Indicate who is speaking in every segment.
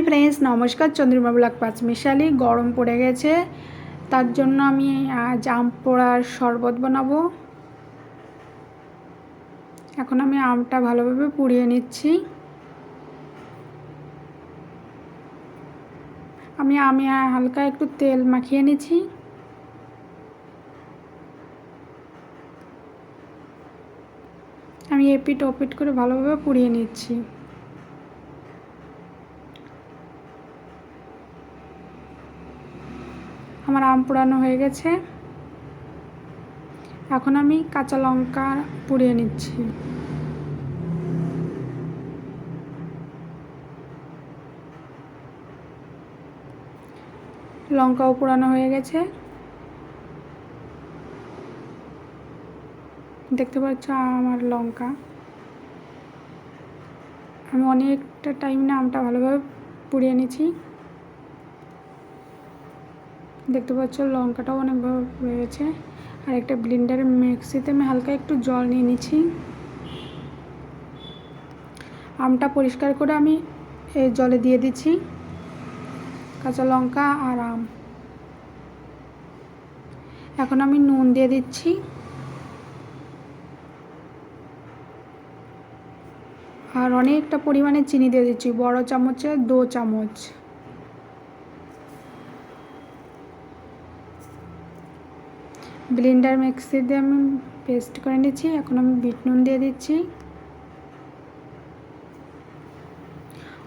Speaker 1: Hi friends, নমস্কার, Chandrima black পাঁচমিশালি গরম পড়ে গেছে, তার জন্য আমি আজ আম পোড়ার শরবত বানাবো। এখন আমি আমটা ভালোভাবে পুড়িয়ে নিচ্ছি। আমি আমি হালকা একটু তেল মাখিয়ে নিচ্ছি। আমি এপিট ওপিট করে ভালোভাবে পুড়িয়ে নিচ্ছি। আমার আম পোড়ানো হয়ে গেছে। এখন আমি কাঁচা লঙ্কা পুড়িয়ে নিচ্ছি। লঙ্কাও পোড়ানো হয়ে গেছে। দেখতে পাচ্ছ আমার লঙ্কা। আমি অনেকটা টাইম না আমটা ভালোভাবে পুড়িয়ে নিচ্ছি। দেখতে পাচ্ছ, লঙ্কাটাও পড়ে গেছে আর একটা ব্লিন্ডারের মিক্সিতে আমি হালকা একটু জল নিয়ে নিচ্ছি। আমটা পরিষ্কার করে আমি এই জলে দিয়ে দিচ্ছি। কাঁচা লঙ্কা আর আম। এখন আমি নুন দিয়ে দিচ্ছি। আর অনেকটা পরিমাণে চিনি দিয়ে দিচ্ছি, বড় চামচে দু চামচ। ব্লেন্ডার মিক্সি দিয়ে আমি পেস্ট করে নিচ্ছি। এখন আমি বিট নুন দিয়ে দিচ্ছি।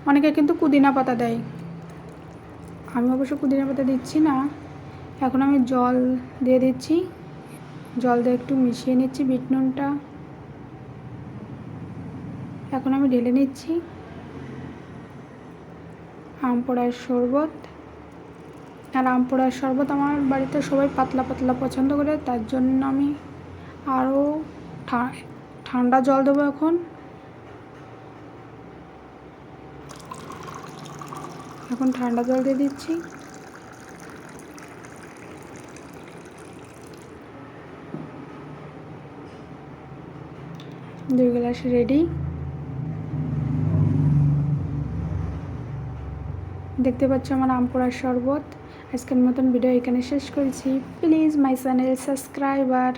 Speaker 1: অনেকে কিন্তু পুদিনা পাতা দেয়। আমি অবশ্য পুদিনা পাতা দিচ্ছি না। এখন আমি জল দিয়ে দিচ্ছি। জল দিয়ে একটু মিশিয়ে নিচ্ছি বিট নুনটা। এখন আমি ঢেলে নিচ্ছি। আম পোড়ার শরবত। আর আম পোড়ার শরবত আমার বাড়িতে সবাই পাতলা পাতলা পছন্দ করে, তার জন্য আমি আরও ঠান্ডা জল দেবো এখন। এখন ঠান্ডা জল দিয়ে দিচ্ছি। দুই গ্লাস রেডি। দেখতে পাচ্ছ আমার আম পোড়ার শরবত। আজকের মতন ভিডিও এখানে শেষ করছি। Please my channel subscriber